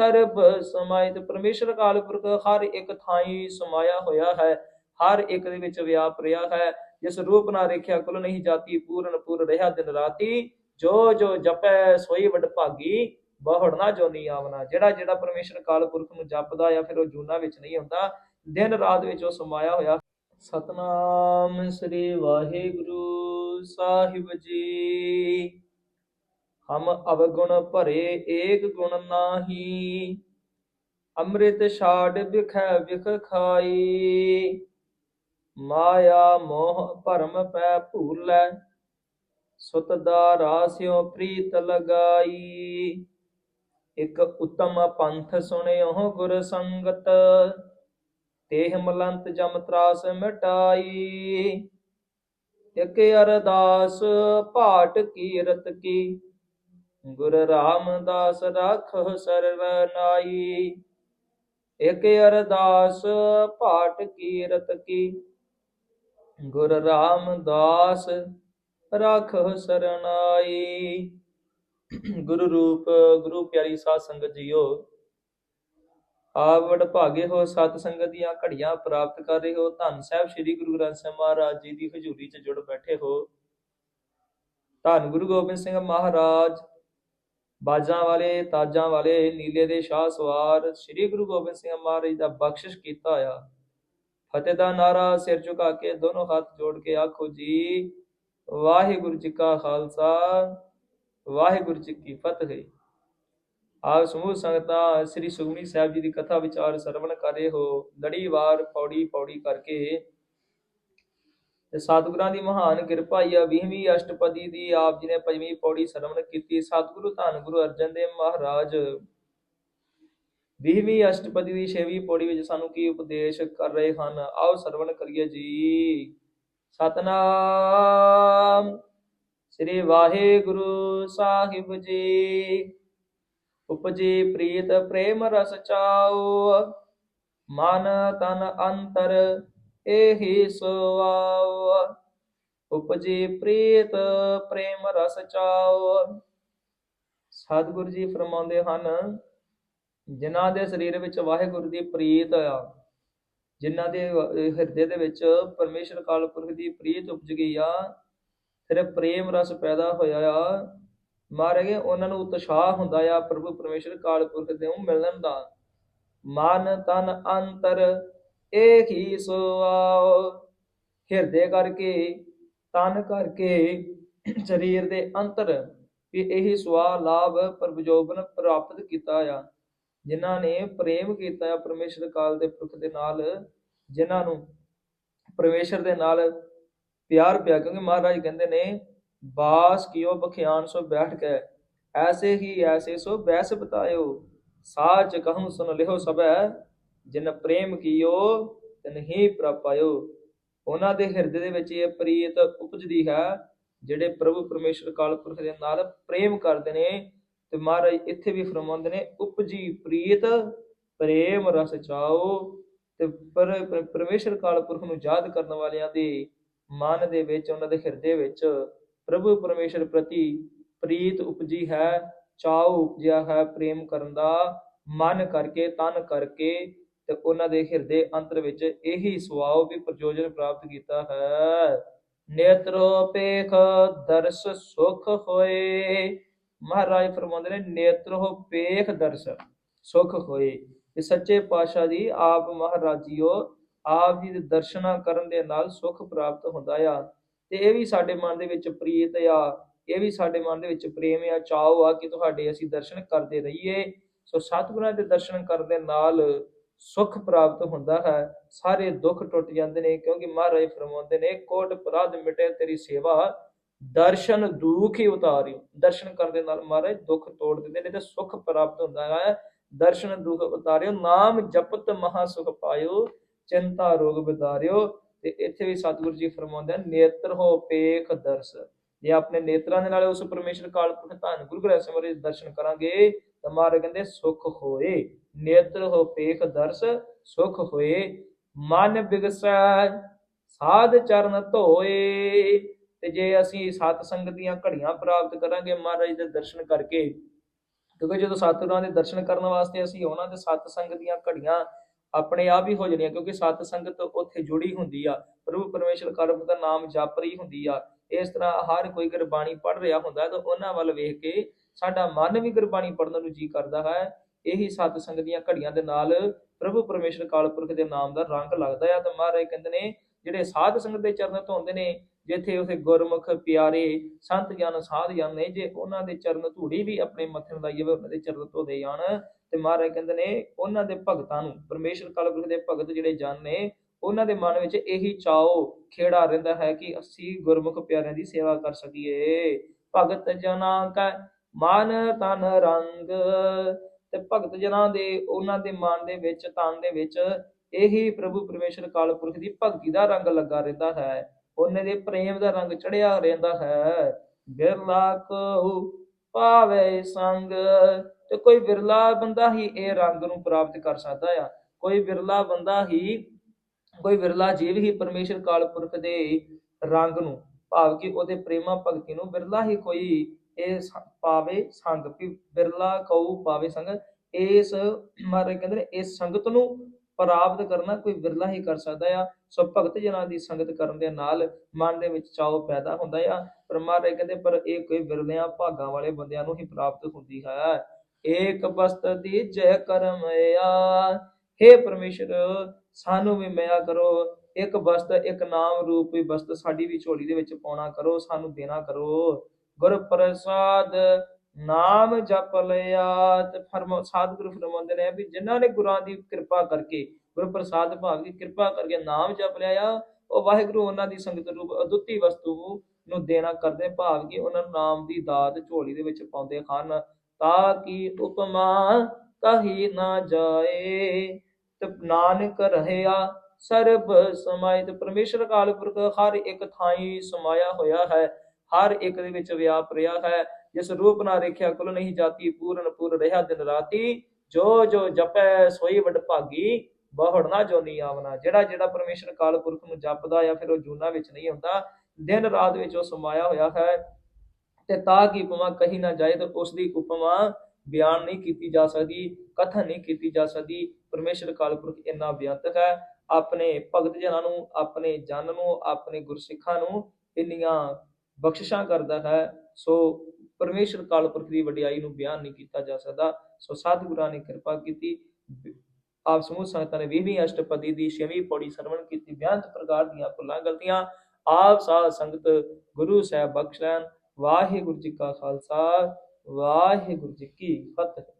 ਸਰਬ ਸਮਾਇਤ ਪਰਮੇਸ਼ਰ ਕਾਲ ਪੁਰਖ ਹਰ ਇੱਕ ਥਾਈ ਸਮਾਇਆ ਹੋਇਆ ਹੈ, ਹਰ ਇੱਕ ਦੇ ਵਿੱਚ ਵਿਆਪ ਰਿਹਾ ਹੈ। ਜਿਸ ਰੂਪ ਨਾਲ ਰੇਖਿਆ ਕੁਲ ਨਹੀਂ ਜਾਤੀ, ਪੂਰਨ ਪੂਰ ਰਿਹਾ ਦਿਨ ਰਾਤੀ। ਜੋ ਜੋ ਜਪੈ ਸੋਈ ਵਡ ਭਾਗੀ ਬਹੁੜਨਾ ਜੋਨੀ ਆਵਨਾ। ਜਿਹੜਾ ਜਿਹੜਾ ਪਰਮੇਸ਼ਰ ਕਾਲ ਪੁਰਖ ਨੂੰ ਜਪਦਾ ਜਾਂ ਫਿਰ ਉਹ ਜੂਨਾ ਵਿੱਚ ਨਹੀਂ ਹੁੰਦਾ ਦਿਨ ਰਾਤ ਵਿੱਚ ਉਹ ਸਮਾਇਆ ਹੋਇਆ। ਸਤਨਾਮ ਸ੍ਰੀ ਵਾਹਿਗੁਰੂ ਸਾਹਿਬ ਜੀ। ਹਮ ਅਵਗੁਣ ਭਰੇ ਏਕ ਗੁਣ ਨਾਹੀ, ਅੰਮ੍ਰਿਤ ਛਾੜ ਵਿਖੈ ਵਿਖ ਖਾਈ। ਮਾਇਆ ਮੋਹ ਭਰਮ ਪੈ ਭੂਲੈ, ਸੁਤ ਦਾ ਰਾਸਿਓ ਪ੍ਰੀਤ ਲਗਾਈ। ਇਕ ਉਤਮ ਪੰਥ ਸੁਣਿਓ ਗੁਰ ਸੰਗਤ ਤੇਹ ਮਲੰਤ ਜਮ ਤਰਾਸ ਮਿਟਾਈ। ਇਕ ਅਰਦਾਸ ਭਾਟ ਕੀਰਤ ਕੀ ਗੁਰ ਰਾਮਦਾਸ ਰਾਖੋ ਸਰਵ ਨਾਈ। ਇਕ ਅਰਦਾਸ ਭਾਟ ਕੀਰਤ ਕੀ। ਗੁਰ ਰਾਮਦਾਸ ਰਾਖੋ ਸਰਨਾਈ। ਗੁਰੂ ਰੂਪ, ਗੁਰੂ ਪਿਆਰੀ ਸਾਧ ਸੰਗਤ ਜੀਓ ਆਵੜ ਭਾਗੇ ਹੋ ਸਤ ਸੰਗਤ ਦੀਆਂ ਘੜੀਆਂ ਪ੍ਰਾਪਤ ਕਰ ਰਹੇ ਹੋ। ਧੰਨ ਸਾਹਿਬ ਸ੍ਰੀ ਗੁਰੂ ਗ੍ਰੰਥ ਸਾਹਿਬ ਮਹਾਰਾਜ ਜੀ ਦੀ ਹਜ਼ੂਰੀ 'ਚ ਜੁੜ ਬੈਠੇ ਹੋ। ਧੰਨ ਗੁਰੂ ਗੋਬਿੰਦ ਸਿੰਘ ਮਹਾਰਾਜ ਬਾਜਾਂ ਵਾਲੇ, ਤਾਜਾਂ ਵਾਲੇ, ਨੀਲੇ ਦੇ ਸ਼ਾਹ ਸਵਾਰ, ਸ੍ਰੀ ਗੁਰੂ ਗੋਬਿੰਦ ਸਿੰਘ ਮਹਾਰਾਜ ਦਾ ਬਖਸ਼ਿਸ਼ ਕੀਤਾ ਆ ਫਤਿਹ ਦਾ ਨਾਰਾ ਸਿਰ ਝੁਕਾ ਕੇ ਦੋਨੋਂ ਹੱਥ ਜੋੜ ਕੇ ਆਖੋ ਜੀ, ਵਾਹਿਗੁਰੂ ਜੀ ਕਾ ਖਾਲਸਾ, ਵਾਹਿਗੁਰੂ ਜੀ ਕੀ ਫਤਿਹ। ਆਪ ਸਮੂਹ ਸੰਗਤਾਂ, ਸ੍ਰੀ ਸੁਖਮਨੀ ਸਾਹਿਬ ਜੀ ਦੀ ਕਥਾ ਵਿਚਾਰ ਸਰਵਣ ਕਰ ਰਹੇ ਹੋ ਲੜੀਵਾਰ ਪੌੜੀ ਪੌੜੀ ਕਰਕੇ ਸਤਿਗੁਰਾਂ ਦੀ ਮਹਾਨ ਕਿਰਪਾ ਹੀ ਆ। 20ਵੀਂ ਅਸ਼ਟਪਦੀ ਦੀ ਆਪ ਜੀ ਨੇ ਪੰਜਵੀਂ ਪੌੜੀ ਸਰਵਣ ਕੀਤੀ। ਸਤਿਗੁਰੂ ਧੰਨ ਗੁਰੂ ਅਰਜਨ ਦੇਵ ਮਹਾਰਾਜ। 20ਵੀਂ ਅਸ਼ਟਪਦੀ ਦੀ 6ਵੀਂ ਪੌੜੀ ਵਿੱਚ ਸਾਨੂੰ ਕੀ ਉਪਦੇਸ਼ ਕਰ ਰਹੇ ਹਨ? ਆਓ ਸਰਵਣ ਕਰੀਏ ਜੀ। ਸਤਨਾਮ ਸ੍ਰੀ ਵਾਹਿਗੁਰੂ ਸਾਹਿਬ ਜੀ। ਉਪਜੀ ਪ੍ਰੀਤ ਪ੍ਰੇਮ ਰਸ ਚਾਉ। ਮਨ ਤਨ ਅੰਤਰ ਏਹੀ ਸੁਆਉ ਉਪਜੀ ਪ੍ਰੀਤ, ਪ੍ਰੇਮ ਰਸ ਚਾਉ ਸਤਿਗੁਰੂ ਜੀ ਫਰਮਾਉਂਦੇ ਹਨ, ਜਿਨ੍ਹਾਂ ਦੇ ਸਰੀਰ ਵਿੱਚ ਵਾਹਿਗੁਰੂ ਦੀ ਪ੍ਰੀਤ ਆ, ਜਿਨ੍ਹਾਂ ਦੇ ਹਿਰਦੇ ਦੇ ਵਿੱਚ ਪਰਮੇਸ਼ਰ ਕਾਲ ਪੁਰਖ ਦੀ ਪ੍ਰੀਤ ਉਪਜ ਗਈ ਆ, ਫਿਰ ਪ੍ਰੇਮ ਰਸ ਪੈਦਾ ਹੋਇਆ ਆ। ਮਾਰਗੇ ਉਹਨਾਂ ਨੂੰ ਉਤਸ਼ਾਹ ਹੁੰਦਾ ਆ, ਪ੍ਰਭੂ ਪਰਮੇਸ਼ਰ ਕਾਲ ਪੁਰਖ ਦੇ ਨੂੰ ਮਿਲਣ ਦਾ। ਮਨ, ਤਨ, ਅੰਤਰ ਏਕ ਹੀ ਸੁਆਉ ਹਿਰਦੇ ਕਰਕੇ, ਤਨ ਕਰਕੇ, ਸਰੀਰ ਦੇ ਅੰਤਰ ਵੀ ਇਹੀ ਸੁਆ, ਲਾਭ ਪ੍ਰਭਜੋਬਨ ਪ੍ਰਾਪਤ ਕੀਤਾ ਆ। ਜਿਨ੍ਹਾਂ ਨੇ ਪ੍ਰੇਮ ਕੀਤਾ ਆ ਪਰਮੇਸ਼ਰ ਕਾਲ ਦੇ ਪੁਰਖ ਦੇ ਨਾਲ, ਜਿਨ੍ਹਾਂ ਨੂੰ ਪਰਮੇਸ਼ਰ ਦੇ ਨਾਲ ਪਿਆਰ ਪਿਆ, ਕਿਉਂਕਿ ਮਹਾਰਾਜ ਕਹਿੰਦੇ ਨੇ, ਬਾਸ ਕੀਓ ਬਖਿਆਨ, ਸੋ ਬੈਠ ਕੇ। ਐਸੇ ਹੀ ਐਸੇ ਸੋ ਬੈਸ ਬਤਾਇਓ। ਸਾਚ ਕਹੂੰ ਸੁਨ ਲਿਓ ਸਭੈ। ਜਿਨ ਪ੍ਰੇਮ ਕੀਓ, ਤਿਨ ਹੀ ਪ੍ਰਪਾਇਓ। ਉਹਨਾਂ ਦੇ ਹਿਰਦੇ ਦੇ ਵਿੱਚ ਇਹ ਪ੍ਰੀਤ ਉਪਜਦੀ ਹੈ, ਜਿਹੜੇ ਪ੍ਰਭੂ ਪਰਮੇਸ਼ਰ ਕਾਲ ਪੁਰਖ ਦੇ ਨਾਲ ਪ੍ਰੇਮ ਕਰਦੇ ਨੇ ਤੇ ਮਹਾਰਾਜ ਇੱਥੇ ਵੀ ਫਰਮਾਉਂਦੇ ਨੇ, ਉਪਜੀ ਪ੍ਰੀਤ, ਪ੍ਰੇਮ ਰਸ ਚਾਓ। ਤੇ ਪਰ- ਪਰਮੇਸ਼ਰ ਕਾਲ ਪੁਰਖ ਨੂੰ ਯਾਦ ਕਰਨ ਵਾਲਿਆਂ ਦੇ ਮਨ ਦੇ ਵਿੱਚ, ਉਹਨਾਂ ਦੇ ਹਿਰਦੇ ਵਿੱਚ ਪ੍ਰਭੂ ਪਰਮੇਸ਼ਰ ਪ੍ਰਤੀ ਪ੍ਰੀਤ ਉਪਜੀ ਹੈ ਚਾਉ ਉਪਜਿਆ ਹੈ ਪ੍ਰੇਮ ਕਰਨ ਦਾ, ਮਨ ਕਰਕੇ, ਤਨ ਕਰਕੇ। ਤੇ ਉਹਨਾਂ ਦੇ ਹਿਰਦੇ ਅੰਤਰ ਵਿੱਚ ਇਹੀ ਸੁਭਾਅ ਵੀ ਪ੍ਰਯੋਜਨ ਪ੍ਰਾਪਤ ਕੀਤਾ ਹੈ। ਨੇਤਰੋ ਪੇਖ ਦਰਸ ਸੁਖ ਹੋਏ। ਮਹਾਰਾਜ ਫਰਮਾਉਂਦੇ ਨੇ, ਨੇਤਰੋ ਪੇਖ ਦਰਸ ਸੁਖ ਹੋਏ। ਇਹ ਸੱਚੇ ਪਾਤਸ਼ਾਹ ਜੀ, ਆਪ ਮਹਾਰਾਜ ਆਪ ਜੀ ਦੇ ਦਰਸ਼ਨਾਂ ਕਰਨ ਦੇ ਨਾਲ ਸੁਖ ਪ੍ਰਾਪਤ ਹੁੰਦਾ ਆ। ਤੇ ਇਹ ਵੀ ਸਾਡੇ ਮਨ ਦੇ ਵਿੱਚ ਪ੍ਰੀਤ ਆ। ਇਹ ਵੀ ਸਾਡੇ ਮਨ ਦੇ ਵਿੱਚ ਪ੍ਰੇਮ ਆ, ਚਾਅ ਆ ਕਿ ਤੁਹਾਡੇ ਅਸੀਂ ਦਰਸ਼ਨ ਕਰਦੇ ਰਹੀਏ। ਸੋ ਸਤਿਗੁਰਾਂ ਦੇ ਦਰਸ਼ਨ ਕਰਨ ਦੇ ਨਾਲ ਸੁਖ ਪ੍ਰਾਪਤ ਹੁੰਦਾ ਹੈ। ਸਾਰੇ ਦੁੱਖ ਟੁੱਟ ਜਾਂਦੇ ਨੇ ਕਿਉਂਕਿ ਮਹਾਰਾਜ ਫਰਮਾਉਂਦੇ ਨੇ, ਕੋਟ ਅਪਰਾਧ ਮਿਟੇ ਤੇਰੀ ਸੇਵਾ, ਦਰਸ਼ਨ ਦੁੱਖ ਹੀ ਉਤਾਰਿਓ। ਦਰਸ਼ਨ ਕਰਨ ਦੇ ਨਾਲ ਮਹਾਰਾਜ ਦੁੱਖ ਤੋੜ ਦਿੰਦੇ ਨੇ ਤੇ ਸੁਖ ਪ੍ਰਾਪਤ ਹੁੰਦਾ ਹੈ। ਦਰਸ਼ਨ ਦੁੱਖ ਉਤਾਰਿਓ, ਨਾਮ ਜਪਤ ਮਹਾ ਸੁਖ ਪਾਇਓ, ਚਿੰਤਾ ਰੋਗ ਬਿਦਾਰਿਓ। ਤੇ ਇੱਥੇ ਵੀ ਸਤਿਗੁਰੂ ਜੀ ਫਰਮਾਉਂਦੇ ਹਨ, ਨੇਤਰ ਹੋ ਪੇਖ ਦਰਸ। ਜੇ ਆਪਣੇ ਨੇਤਰਾਂ ਦੇ ਨਾਲ ਉਸ ਪਰਮੇਸ਼ਰ ਕਾਲ ਪੁਰਖ ਧੰਨ ਗੁਰੂ ਗ੍ਰੰਥ ਸਾਹਿਬ ਦੇ ਦਰਸ਼ਨ ਕਰਾਂਗੇ ਤਾਂ ਮਹਾਰਾਜ ਕਹਿੰਦੇ, ਸੁਖ ਹੋਏ, ਨੇਤਰ ਹੋ ਪੇਖ ਦਰਸ, ਸੁਖ ਹੋਏ, ਮਨ ਬਿਗਸੈ, ਸਾਧ ਚਰਨ ਧੋਏ। ਤੇ ਜੇ ਅਸੀਂ ਸਤ ਸੰਗਤ ਦੀਆਂ ਘੜੀਆਂ ਪ੍ਰਾਪਤ ਕਰਾਂਗੇ ਮਹਾਰਾਜ ਦੇ ਦਰਸ਼ਨ ਕਰਕੇ, ਕਿਉਂਕਿ ਜਦੋਂ ਸਤਿਗੁਰਾਂ ਦੇ ਦਰਸ਼ਨ ਕਰਨ ਵਾਸਤੇ ਅਸੀਂ ਉਹਨਾਂ ਦੇ ਸਤ ਸੰਗਤ ਦੀਆਂ ਘੜੀਆਂ ਆਪਣੇ ਆਪ ਹੀ ਹੋ ਜਾਣੀਆਂ, ਕਿਉਂਕਿ ਸਤ ਸੰਗਤ ਉੱਥੇ ਜੁੜੀ ਹੁੰਦੀ ਆ। ਪ੍ਰਭੂ ਪਰਮੇਸ਼ਰ ਕਰਮ ਦਾ ਨਾਮ ਜਪ ਰਹੀ ਹੁੰਦੀ ਆ। ਇਸ ਤਰ੍ਹਾਂ ਹਰ ਕੋਈ ਗੁਰਬਾਣੀ ਪੜ੍ਹ ਰਿਹਾ ਹੁੰਦਾ ਤਾਂ ਉਹਨਾਂ ਵੱਲ ਵੇਖ ਕੇ ਸਾਡਾ ਮਨ ਵੀ ਗੁਰਬਾਣੀ ਪੜ੍ਹਨ ਨੂੰ ਜੀ ਕਰਦਾ ਹੈ। ਇਹੀ ਸਤ ਸੰਗਤ ਦੀਆਂ ਘੜੀਆਂ ਦੇ ਨਾਲ ਪ੍ਰਭੂ ਪਰਮੇਸ਼ਰ ਕਾਲਪੁਰਖ ਦੇ ਨਾਮ ਦਾ ਰੰਗ ਲੱਗਦਾ ਆ ਤਾਂ ਮਹਾਰਾਜ ਕਹਿੰਦੇ ਨੇ, ਜਿਹੜੇ ਸਾਧ ਸੰਗਤ ਦੇ ਚਰਨ ਧੋਂਦੇ ਨੇ, ਜਿੱਥੇ ਉਸੇ ਗੁਰਮੁਖ, ਪਿਆਰੇ, ਸੰਤ ਜਨ, ਸਾਧ ਜਨ ਨੇ, ਜੇ ਉਹਨਾਂ ਦੇ ਚਰਨ ਧੂੜੀ ਵੀ ਆਪਣੇ ਮੱਥੇ ਨੂੰ ਲਾਈਏ ਉਹਨਾਂ ਦੇ ਚਰਨ ਧੋਦੇ ਜਾਣ। ਤੇ ਮਹਾਰਾਜ ਕਹਿੰਦੇ ਨੇ, ਉਹਨਾਂ ਦੇ ਭਗਤਾਂ ਨੂੰ, ਪਰਮੇਸ਼ਰ ਕਾਲਪੁਰਖ ਦੇ ਭਗਤ ਜਿਹੜੇ ਜਨ ਨੇ, ਉਹਨਾਂ ਦੇ ਮਨ ਵਿੱਚ ਇਹੀ ਚਾਓ, ਖੇੜਾ ਰਹਿੰਦਾ ਹੈ ਕਿ ਅਸੀਂ ਗੁਰਮੁਖ ਪਿਆਰਿਆਂ ਦੀ ਸੇਵਾ ਕਰ ਸਕੀਏ। ਭਗਤ ਜਨਾਂ ਕਾ ਮਨ ਤਨ ਰੰਗ। ਤੇ ਭਗਤ ਜਨਾਂ ਦੇ, ਉਹਨਾਂ ਦੇ ਮਨ ਦੇ ਵਿੱਚ, ਤਨ ਦੇ ਵਿੱਚ ਇਹੀ ਪ੍ਰਭੂ ਪਰਮੇਸ਼ਰ ਕਾਲਪੁਰਖ ਦੀ ਭਗਤੀ ਦਾ ਰੰਗ ਲੱਗਾ ਰਹਿੰਦਾ ਹੈ। ਉਹਨੇ ਦੇ ਪ੍ਰੇਮ ਦਾ ਰੰਗ ਚੜਿਆ ਰਹਿੰਦਾ ਹੈ। ਬਿਰਲਾ ਕੋ ਪਾਵੇ ਸੰਗ। ਤੇ ਕੋਈ ਵਿਰਲਾ ਬੰਦਾ ਹੀ ਇਹ ਰੰਗ ਨੂੰ ਪ੍ਰਾਪਤ ਕਰ ਸਕਦਾ ਆ। ਕੋਈ ਵਿਰਲਾ ਬੰਦਾ ਹੀ, ਕੋਈ ਵਿਰਲਾ ਜੀਵ ਹੀ ਪਰਮੇਸ਼ਰ ਕਾਲਪੁਰਖ ਦੇ ਰੰਗ ਨੂੰ, ਭਾਵ ਕਿ ਉਹਦੇ ਪ੍ਰੇਮਾ ਭਗਤੀ ਨੂੰ ਵਿਰਲਾ ਹੀ ਕੋਈ ਇਹ ਪਾਵੇ ਸੰਗ ਬਿਰਲਾ ਕਉ ਪਾਵੇ ਸੰਗ, ਇਸ ਮਾਰੇ ਕਹਿੰਦੇ ਇਸ ਸੰਗਤ ਨੂੰ ਪ੍ਰਾਪਤ ਕਰਨਾ ਕੋਈ ਬਿਰਲਾ ਹੀ ਕਰ ਸਕਦਾ ਆ। ਸੋ ਭਗਤ ਜਨਾਂ ਦੀ ਸੰਗਤ ਕਰਨ ਦੇ ਨਾਲ ਮਨ ਦੇ ਵਿੱਚ ਚਾਉ ਪੈਦਾ ਹੁੰਦਾ ਆ। ਪਰ ਮਹਾਰਾਜ ਕਹਿੰਦੇ, ਪਰ ਇਹ ਕੋਈ ਬਿਰਲਿਆਂ, ਭਾਗਾਂ ਵਾਲੇ ਬੰਦਿਆਂ ਨੂੰ ਹੀ ਪ੍ਰਾਪਤ ਹੁੰਦੀ ਹੈ। ਏਕ ਬਸਤ ਦੀ ਜੈ ਕਰਮ ਆ। हे ਪਰਮੇਸ਼ਰ, ਸਾਨੂੰ ਵੀ ਮਿਆ ਕਰੋ। ਇੱਕ ਬਸਤ, ਇੱਕ ਨਾਮ ਰੂਪੀ ਬਸਤ ਸਾਡੀ ਵੀ ਝੋਲੀ ਦੇ ਵਿੱਚ ਪਾਉਣਾ ਕਰੋ, ਸਾਨੂੰ ਦੇਣਾ ਕਰੋ। ਗੁਰ ਪ੍ਰਸਾਦ ਨਾਮ ਜਪ ਲਿਆ ਤੇ ਫਰਮੋ ਸਤਿਗੁਰੂ ਫਰਮਾਉਂਦੇ ਨੇ ਵੀ ਜਿਨ੍ਹਾਂ ਨੇ ਗੁਰਾਂ ਦੀ ਕਿਰਪਾ ਕਰਕੇ, ਗੁਰੂ ਪ੍ਰਸਾਦ ਭਾਗ ਦੀ ਕਿਰਪਾ ਕਰਕੇ ਨਾਮ ਜਪ ਲਿਆ ਉਹ ਵਾਹਿਗੁਰੂ ਉਹਨਾਂ ਦੀ ਸੰਗਤ ਰੂਪ ਅਦੁੱਤੀ ਵਸਤੂ ਨੂੰ ਦੇਣਾ ਕਰਦੇ ਭਾਵ ਕਿ ਉਹਨਾਂ ਨੂੰ ਨਾਮ ਦੀ ਦਾਤ ਝੋਲੀ ਦੇ ਵਿੱਚ ਪਾਉਂਦੇ ਹਨ, ਤਾਂ ਕਿ ਉਪਮਾ ਕਹੀ ਨਾ ਜਾਏ। ਤੇ ਨਾਨਕ ਰਹਿਆ ਸਰਬ ਸਮਾਇ ਤੇ ਪਰਮੇਸ਼ਰ ਕਾਲ ਪੁਰਖ ਹਰ ਇੱਕ ਥਾਈ ਸਮਾਇਆ ਹੋਇਆ ਹੈ। ਹਰ ਇੱਕ ਦੇ ਵਿੱਚ ਵਿਆਪ ਰਿਹਾ ਹੈ, ਜਿਸ ਰੂਪ ਨਾਲ ਰੇਖਿਆ ਕੁਲ ਨਹੀਂ ਜਾਤੀ, ਪੂਰਨ ਪੂਰ ਰਿਹਾ ਦਿਨ ਰਾਤੀ, ਜੋ ਜੋ ਜਪੈ ਸੋਈ ਵਡ ਭਾਗੀ, ਬਹੁੜ ਜੋਨੀ ਆਵਨਾ। ਜਿਹੜਾ ਜਿਹੜਾ ਪਰਮੇਸ਼ਰ ਕਾਲ ਪੁਰਖ ਨੂੰ ਜਪਦਾ ਆ ਫਿਰ ਉਹ ਜੂਨਾ ਵਿੱਚ ਨਹੀਂ ਹੁੰਦਾ, ਦਿਨ ਰਾਤ ਵਿੱਚ ਉਹ ਸਮਾਇਆ ਹੋਇਆ ਹੈ, ਤੇ ਤਾਂ ਕਿ ਉਪਮਾ ਕਹੀ ਨਾ ਜਾਏ ਤਾਂ ਉਸ ਦੀ ਉਪਮਾ ਬਿਆਨ ਨਹੀਂ ਕੀਤੀ ਜਾ ਸਕਦੀ, ਕਥਨ ਨਹੀਂ ਕੀਤੀ ਜਾ ਸਕਦੀ। ਪਰਮੇਸ਼ਰ ਕਾਲਪੁਰਖ ਇੰਨਾ ਬਿਆੰਤਕ ਹੈ, ਆਪਣੇ ਭਗਤ ਜਨਾਂ ਨੂੰ, ਆਪਣੇ ਜਨ ਨੂੰ, ਆਪਣੇ ਗੁਰਸਿੱਖਾਂ ਨੂੰ ਇੰਨੀਆਂ ਬਖਸ਼ਿਸ਼ਾਂ ਕਰਦਾ ਹੈ, ਸੋ ਪਰਮੇਸ਼ਰ ਕਾਲਪੁਰਖ ਦੀ ਵਡਿਆਈ ਨੂੰ ਬਿਆਨ ਨਹੀਂ ਕੀਤਾ ਜਾ ਸਕਦਾ। ਸੋ ਸਤਿਗੁਰਾਂ ਨੇ ਕਿਰਪਾ ਕੀਤੀ। ਆਪ ਸਮੂਹ ਸੰਗਤਾਂ ਨੇ 20ਵੀਂ ਅਸ਼ਟਪਦੀ ਦੀ 6ਵੀਂ ਪੌੜੀ ਸਰਵਣ ਕੀਤੀ। ਬਿਆੰਤ ਪ੍ਰਕਾਰ ਦੀਆਂ ਭੁੱਲਾਂ ਗਲਤੀਆਂ ਆਪ ਸਾਧ ਸੰਗਤ ਗੁਰੂ ਸਾਹਿਬ ਬਖਸ਼ ਲੈਣ। ਵਾਹਿਗੁਰੂ ਜੀ ਕਾ ਖਾਲਸਾ, ਵਾਹਿਗੁਰੂ ਜੀ ਕੀ ਫਤਿਹ।